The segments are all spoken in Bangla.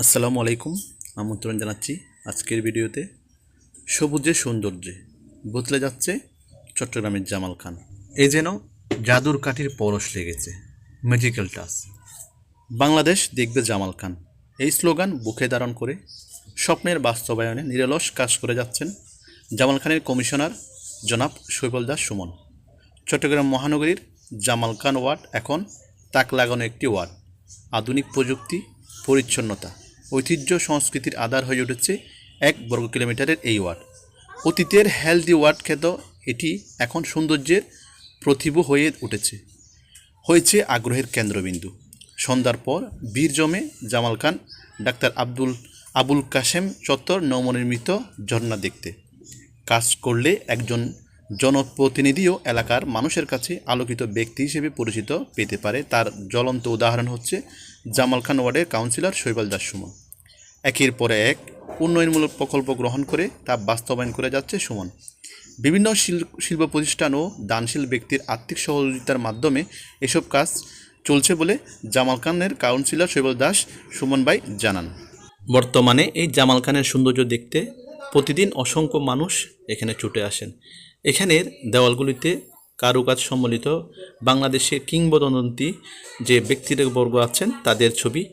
আসসালামু আলাইকুম, আমন্ত্রণ জানাচ্ছি আজকের ভিডিওতে। সবুজের সৌন্দর্যে বদলে যাচ্ছে চট্টগ্রামের জামাল খান। এ যেন জাদুর কাঠির পরশ লেগেছে ম্যাজিক্যাল টাচ বাংলাদেশ দেখবে জামাল খান। এই স্লোগান বুকে ধারণ করে স্বপ্নের বাস্তবায়নে নিরলস কাজ করে যাচ্ছেন জামাল খানের কমিশনার জনাব শৈবল দাস সুমন। চট্টগ্রাম মহানগরীর জামাল খান ওয়ার্ড এখন তাক লাগানো একটি ওয়ার্ড, আধুনিক প্রযুক্তি, পরিচ্ছন্নতা। ঐতিহ্য সংস্কৃতির আধার হয়ে উঠেছে এক বর্গ কিলোমিটারের এই ওয়ার্ড। অতীতের হেলদি ওয়ার্ড খ্যাত এটি এখন সৌন্দর্যের প্রতিভ হয়ে উঠেছে। হয়েছে আগ্রহের কেন্দ্রবিন্দু। সন্ধ্যার পর বীর জমে জামাল খান, ডাক্তার আব্দুল, আবুল কাশেম চত্বর নবনির্মিত ঝর্ণা দেখতে। কাজ করলে একজন জনপ্রতিনিধিও এলাকার মানুষের কাছে আলোকিত ব্যক্তি হিসেবে পরিচিত পেতে পারে। তার জ্বলন্ত উদাহরণ হচ্ছে জামাল খান ওয়ার্ডের কাউন্সিলর শৈবাল দাস সুমন। একের পরে এক উন্নয়নমূলক প্রকল্প গ্রহণ করে তা বাস্তবায়ন করে যাচ্ছে সুমন। বিভিন্ন শিল- শিল্প প্রতিষ্ঠান ও দানশীল ব্যক্তির আর্থিক সহযোগিতার মাধ্যমে এসব কাজ চলছে বলে জামাল খানের কাউন্সিলর শৈবল দাস, সুমন ভাই জানান। বর্তমানে এই জামাল খানের সৌন্দর্য দেখতে প্রতিদিন অসংখ্য মানুষ এখানে ছুটে আসেন। এখানের দেওয়ালগুলিতে কারুকাজ সম্বলিত বাংলাদেশের কিংবদন্তি যে ব্যক্তিবর্গ আছেন, তাদের ছবি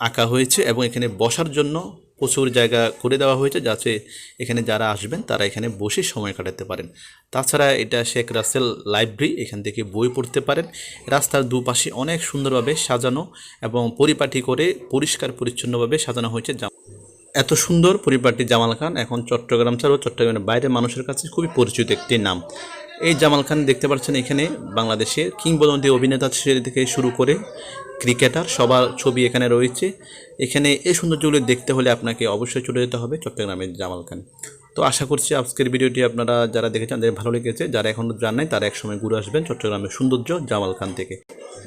আঁকা হয়েছে এবং এখানে বসার জন্য প্রচুর জায়গা করে দেওয়া হয়েছে যাতে এখানে যারা আসবেন তারা এখানে বসে সময় কাটাতে পারেন। তাছাড়া এটা শেখ রাসেল লাইব্রেরি, এখান থেকে বই পড়তে পারেন। রাস্তার দুপাশে অনেক সুন্দরভাবে সাজানো এবং পরিপাটি করে পরিষ্কার পরিচ্ছন্নভাবে সাজানো হয়েছে। জাম- এত সুন্দর পরিপাটি জামাল খান এখন চট্টগ্রাম ছাড়াও চট্টগ্রামের বাইরে মানুষের কাছে খুবই পরিচিত একটি নাম। এই জামাল খান দেখতে পাচ্ছেন এখানে বাংলাদেশের কিংবদন্তি অভিনেতা থেকে শুরু করে ক্রিকেটার, সবার ছবি এখানে রয়েছে। এখানে এই সৌন্দর্যগুলো দেখতে হলে আপনাকে অবশ্যই চলে যেতে হবে চট্টগ্রামের জামাল খান। তো আশা করছি আজকের ভিডিওটি আপনারা যারা দেখেছেন, তাদের ভালো লেগেছে। যারা এখনও জান নাই, তারা একসময় ঘুরে আসবেন চট্টগ্রামের সৌন্দর্য জামাল খান থেকে।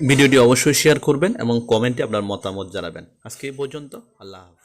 ভিডিওটি অবশ্যই শেয়ার করবেন এবং কমেন্টে আপনার মতামত জানাবেন। আজকে এই পর্যন্ত, আল্লাহ হাফেজ।